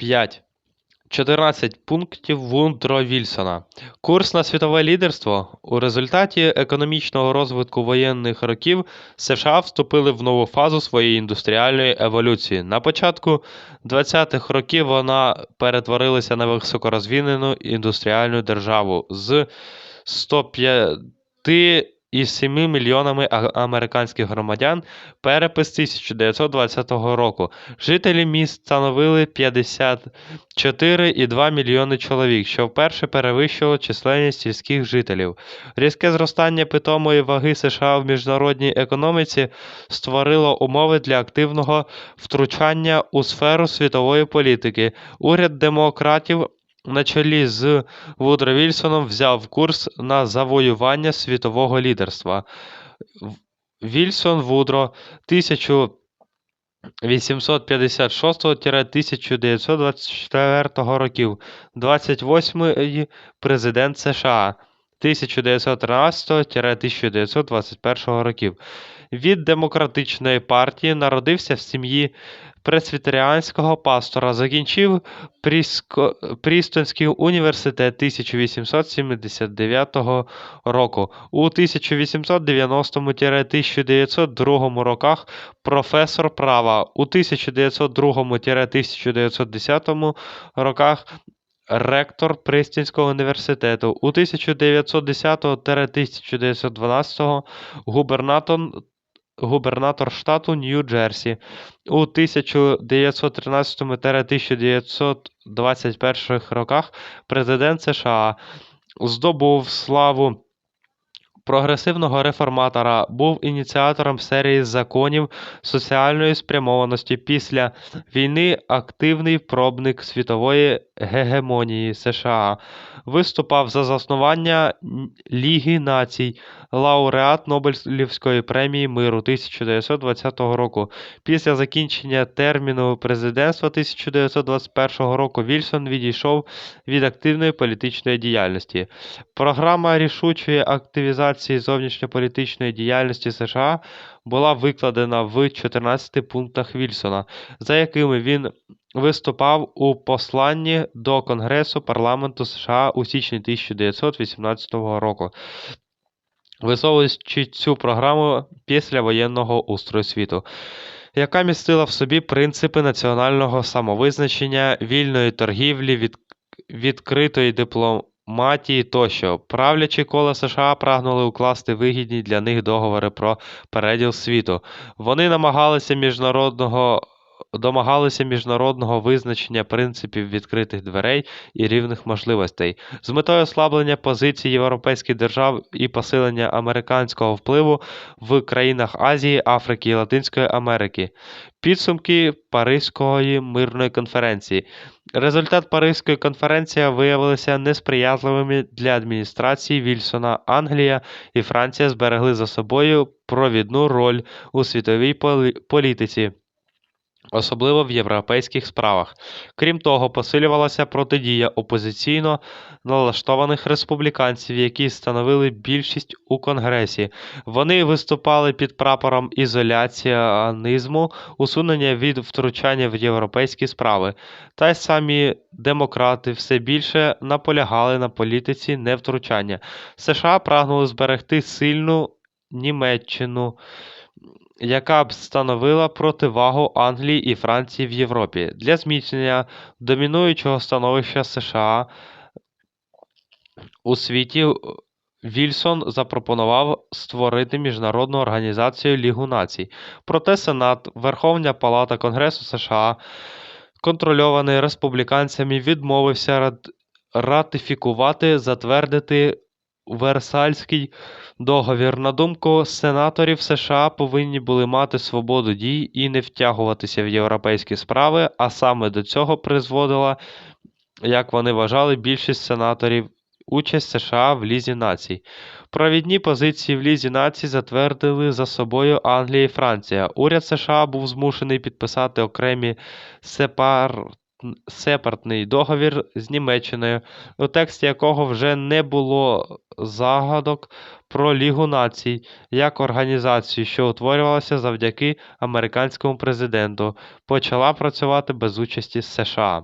5. 14 пунктів Вудро Вільсона. Курс на світове лідерство. У результаті економічного розвитку воєнних років США вступили в нову фазу своєї індустріальної еволюції. На початку 20-х років вона перетворилася на високорозвинену індустріальну державу з 105,7 мільйонами американських громадян перепис 1920 року. Жителі міст становили 54,2 мільйони чоловік, що вперше перевищило численність сільських жителів. Різке зростання питомої ваги США в міжнародній економіці створило умови для активного втручання у сферу світової політики. Уряд демократів на чолі з Вудро Вільсоном взяв курс на завоювання світового лідерства. Вільсон Вудро 1856-1924 років, 28-й президент США 1913-1921 років. Від демократичної партії народився в сім'ї пресвітеріанського пастора, закінчив. Прістонський університет 1879 року. У 1890-1902 роках професор права. У 1902-1910 роках ректор Пристінського університету. У 1910-1912 губернатор губернатор штату Нью-Джерсі. У 1913-1921 роках президент США здобув славу прогресивного реформатора, був ініціатором серії законів соціальної спрямованості. Після війни активний пробник світової гегемонії США. Виступав за заснування Ліги націй, лауреат Нобелівської премії миру 1920 року. Після закінчення терміну президентства 1921 року Вільсон відійшов від активної політичної діяльності. Програма рішучої активізації зовнішньополітичної діяльності США була викладена в 14 пунктах Вільсона, за якими він виступав у посланні до Конгресу парламенту США у січні 1918 року. Висовуючи цю програму післявоєнного устрою світу, яка містила в собі принципи національного самовизначення, вільної торгівлі, від... відкритої дипломатії тощо. Правлячі кола США прагнули укласти вигідні для них договори про переділ світу. Вони намагалися міжнародного домагалися міжнародного визначення принципів відкритих дверей і рівних можливостей з метою ослаблення позицій європейських держав і посилення американського впливу в країнах Азії, Африки і Латинської Америки. Підсумки Паризької мирної конференції. Результат Паризької конференції виявилися несприятливими для адміністрації Вільсона. Англія і Франція зберегли за собою провідну роль у світовій полі- політиці особливо в європейських справах. Крім того, посилювалася протидія опозиційно налаштованих республіканців, які становили більшість у Конгресі. Вони виступали під прапором ізоляціонізму, усунення від втручання в європейські справи. Та й самі демократи все більше наполягали на політиці невтручання. США прагнули зберегти сильну Німеччину яка б становила противагу Англії і Франції в Європі. Для зміцнення домінуючого становища США у світі Вільсон запропонував створити міжнародну організацію Лігу націй. Проте Сенат, Верховна Палата Конгресу США, контрольований республіканцями, відмовився рат- ратифікувати, затвердити Версальський договір. На думку сенаторів, США повинні були мати свободу дій і не втягуватися в європейські справи, а саме до цього призводила, як вони вважали, більшість сенаторів участь США в Лізі націй. Провідні позиції в Лізі націй затвердили за собою Англія і Франція. Уряд США був змушений підписати окремі сепар... сепартний договір з Німеччиною, у тексті якого вже не було загадок про Лігу націй як організацію, що утворювалася завдяки американському президенту, почала працювати без участі США.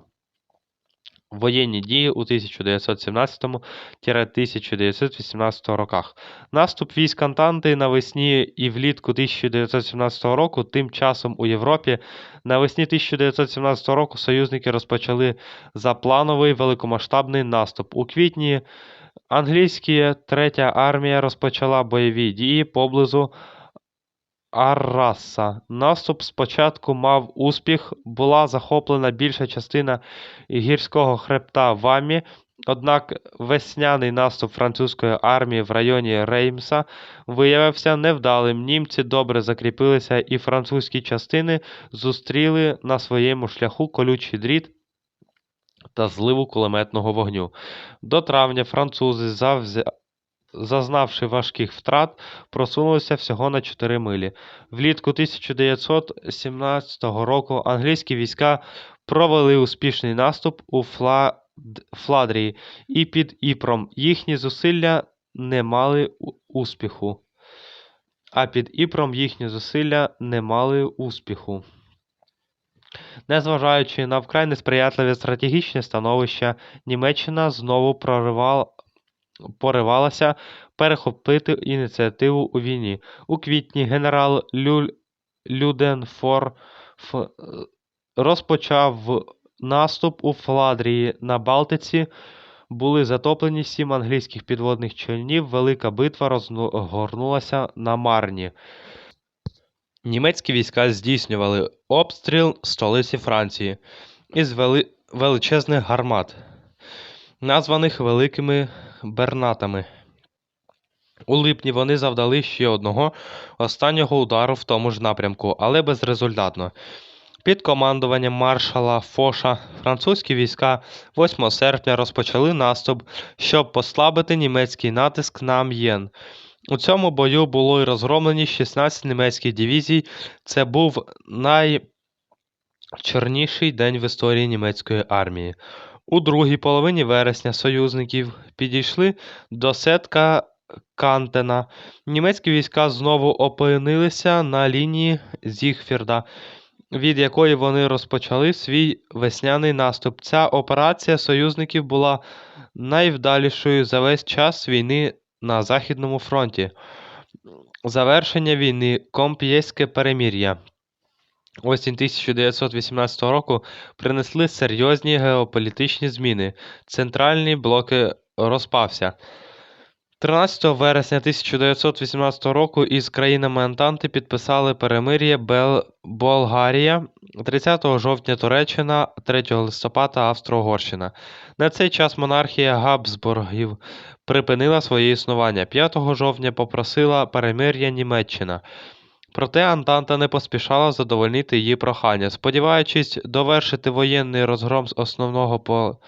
Воєнні дії у 1917-1918 роках. Наступ військ Антанти навесні і влітку 1917 року. Тим часом у Європі навесні 1917 року союзники розпочали заплановий великомасштабний наступ. У квітні англійська Третя армія розпочала бойові дії поблизу Арраса. Наступ спочатку мав успіх, була захоплена більша частина гірського хребта Вамі, однак весняний наступ французької армії в районі Реймса виявився невдалим. Німці добре закріпилися і французькі частини зустріли на своєму шляху колючий дріт та зливу кулеметного вогню. До травня французи, завзя... зазнавши важких втрат, просунулися всього на 4 милі. Влітку 1917 року англійські війська провели успішний наступ у Фла... Фладрії і під Іпром. Їхні зусилля не мали успіху. А під Іпром їхні зусилля не мали успіху. Незважаючи на вкрай несприятливе стратегічне становище, Німеччина знову проривала, поривалася перехопити ініціативу у війні. У квітні генерал Люденфор Ф, е, розпочав наступ у Фладрії на Балтиці. Були затоплені сім англійських підводних човнів. Велика битва розгорнулася на Марні. Німецькі війська здійснювали обстріл столиці Франції із вели... величезних гармат, названих Великими Бернатами. У липні вони завдали ще одного останнього удару в тому ж напрямку, але безрезультатно. Під командуванням маршала Фоша французькі війська 8 серпня розпочали наступ, щоб послабити німецький натиск на Амьєн. У цьому бою було й розгромлені 16 німецьких дивізій. Це був найчорніший день в історії німецької армії. У другій половині вересня союзників підійшли до сетка Кантена. Німецькі війська знову опинилися на лінії Зігфірда, від якої вони розпочали свій весняний наступ. Ця операція союзників була найвдалішою за весь час війни на Західному фронті. Завершення війни Комп'єське перемир'я. Осінь 1918 року принесли серйозні геополітичні зміни. Центральний блок розпався. 13 вересня 1918 року із країнами Антанти підписали перемир'я Бел... Болгарія, 30 жовтня Туреччина, 3 листопада Австро-Угорщина. На цей час монархія Габсбургів припинила своє існування. 5 жовтня попросила перемир'я Німеччина. Проте Антанта не поспішала задовольнити її прохання. Сподіваючись довершити воєнний розгром з основного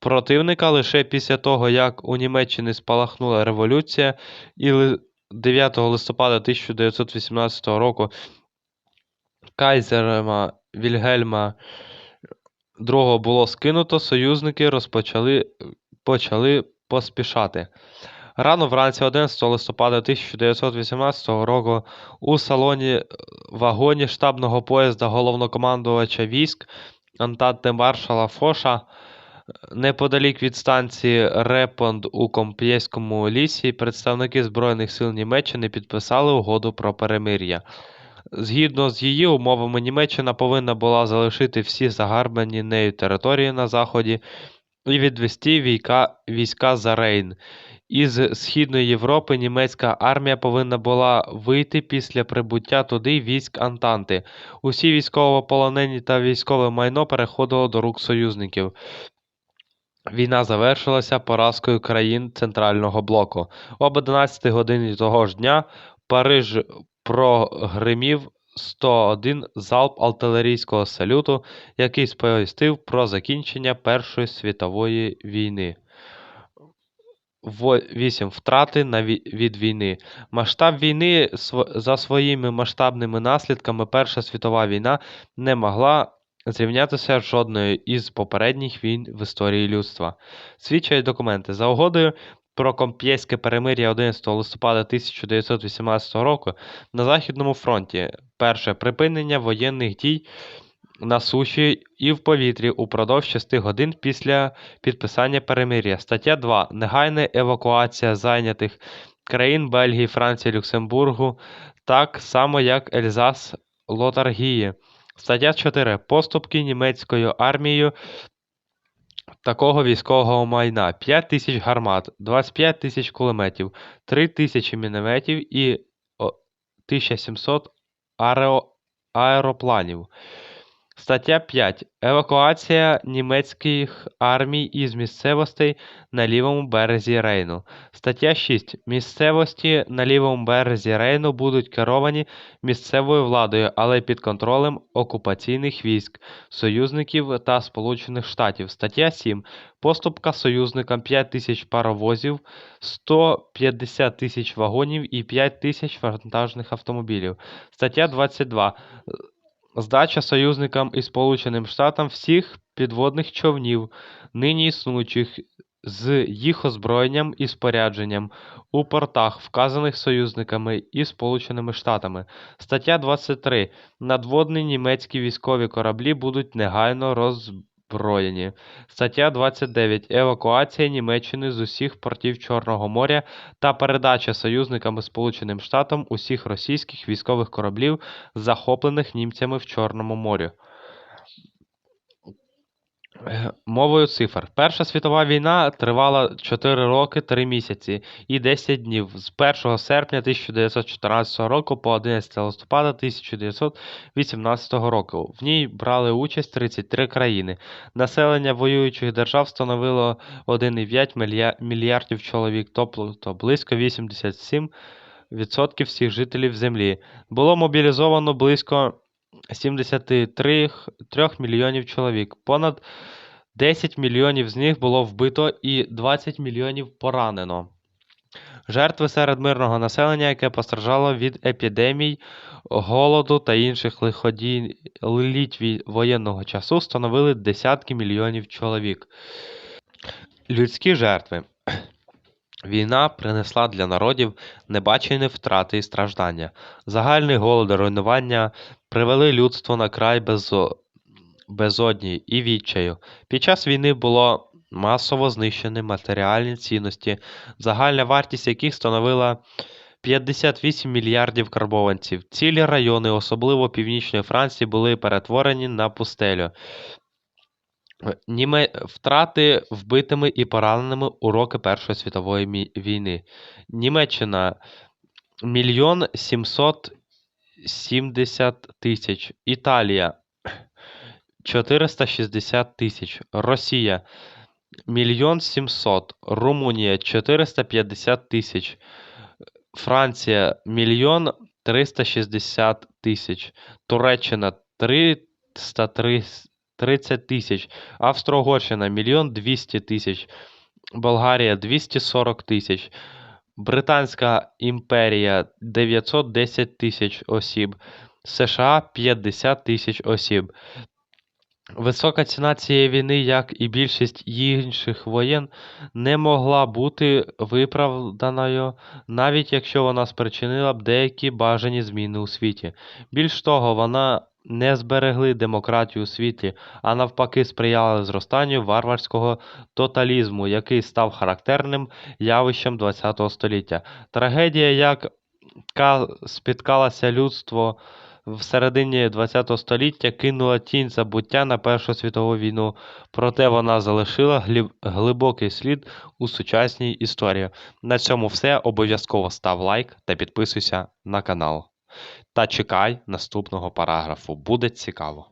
противника лише після того, як у Німеччині спалахнула революція, і 9 листопада 1918 року кайзерема Вільгельма II було скинуто, союзники розпочали почали поспішати. Рано вранці 11 листопада 1918 року у салоні е, вагоні штабного поїзда головнокомандувача військ Антанти маршала Фоша е, неподалік від станції Репонд у Комп'єському лісі представники Збройних сил Німеччини підписали угоду про перемир'я. Згідно з її умовами, Німеччина повинна була залишити всі загарбані нею території на заході і відвести війська, війська за Рейн. Із Східної Європи німецька армія повинна була вийти після прибуття туди військ Антанти. Усі військовополонені та військове майно переходило до рук союзників. Війна завершилася поразкою країн Центрального блоку. Об 11 годині того ж дня Париж прогримів 101 залп артилерійського салюту, який сповістив про закінчення Першої світової війни. 8. Втрати від війни. Масштаб війни за своїми масштабними наслідками Перша світова війна не могла зрівнятися жодною із попередніх війн в історії людства. Свідчать документи. За угодою про Комп'єське перемир'я 11 листопада 1918 року на Західному фронті перше припинення воєнних дій на суші і в повітрі упродовж 6 годин після підписання перемир'я. Стаття 2. Негайна евакуація зайнятих країн Бельгії, Франції, Люксембургу, так само як Ельзас Лотаргії. Стаття 4. Поступки німецькою армією такого військового майна 5 тисяч гармат, 25 тисяч кулеметів, 3 тисячі мінометів і 1700 аеропланів. Стаття 5. Евакуація німецьких армій із місцевостей на лівому березі Рейну. Стаття 6. Місцевості на лівому березі Рейну будуть керовані місцевою владою, але під контролем окупаційних військ, союзників та Сполучених Штатів. Стаття 7. Поступка союзникам 5 тисяч паровозів, 150 тисяч вагонів і 5 тисяч вантажних автомобілів. Стаття 22. Здача союзникам і Сполученим Штатам всіх підводних човнів, нині існуючих, з їх озброєнням і спорядженням у портах, вказаних союзниками і Сполученими Штатами. Стаття 23. Надводні німецькі військові кораблі будуть негайно роззброєні. Стаття 29. Евакуація Німеччини з усіх портів Чорного моря та передача союзникам Сполученим Штатам усіх російських військових кораблів, захоплених німцями в Чорному морі. Е, Мовою цифр. Перша світова війна тривала 4 роки 3 місяці і 10 днів з 1 серпня 1914 року по 11 листопада 1918 року. В ній брали участь 33 країни. Населення воюючих держав становило 1,5 мільярдів чоловік, тобто близько 87% всіх жителів землі. Було мобілізовано близько 73 мільйонів чоловік. Понад 10 мільйонів з них було вбито і 20 мільйонів поранено. Жертви серед мирного населення, яке постраждало від епідемій, голоду та інших лиходій літ воєнного часу, становили десятки мільйонів чоловік. Людські жертви. Війна принесла для народів небачені втрати і страждання. Загальний голод і руйнування привели людство на край безо... безодні і відчаю. Під час війни було масово знищені матеріальні цінності, загальна вартість яких становила 58 мільярдів карбованців. Цілі райони, особливо північної Франції, були перетворені на пустелю. Е, Німе... Втрати вбитими і пораненими у роки Першої світової мі- війни. Німеччина мільйон сімсот сімдесят тисяч. Італія 460 тисяч. Росія мільйон сімсот. Румунія 450 тисяч. Франція мільйон 360 тисяч. Туреччина 330 тисяч. Австро-Угорщина мільйон 200 тисяч. Болгарія 240 тисяч. Британська імперія 910 тисяч осіб. США 50 тисяч осіб. Висока ціна цієї війни, як і більшість інших воєн, не могла бути виправданою, навіть якщо вона спричинила б деякі бажані зміни у світі. Більш того, вона не зберегли демократію у світі, а навпаки сприяли зростанню варварського тоталізму, який став характерним явищем ХХ століття. Трагедія, яка спіткалася людство в середині ХХ століття кинула тінь забуття на Першу світову війну, проте вона залишила глибокий слід у сучасній історії. На цьому все. Обов'язково став лайк та підписуйся на канал. Та чекай наступного параграфу. Буде цікаво.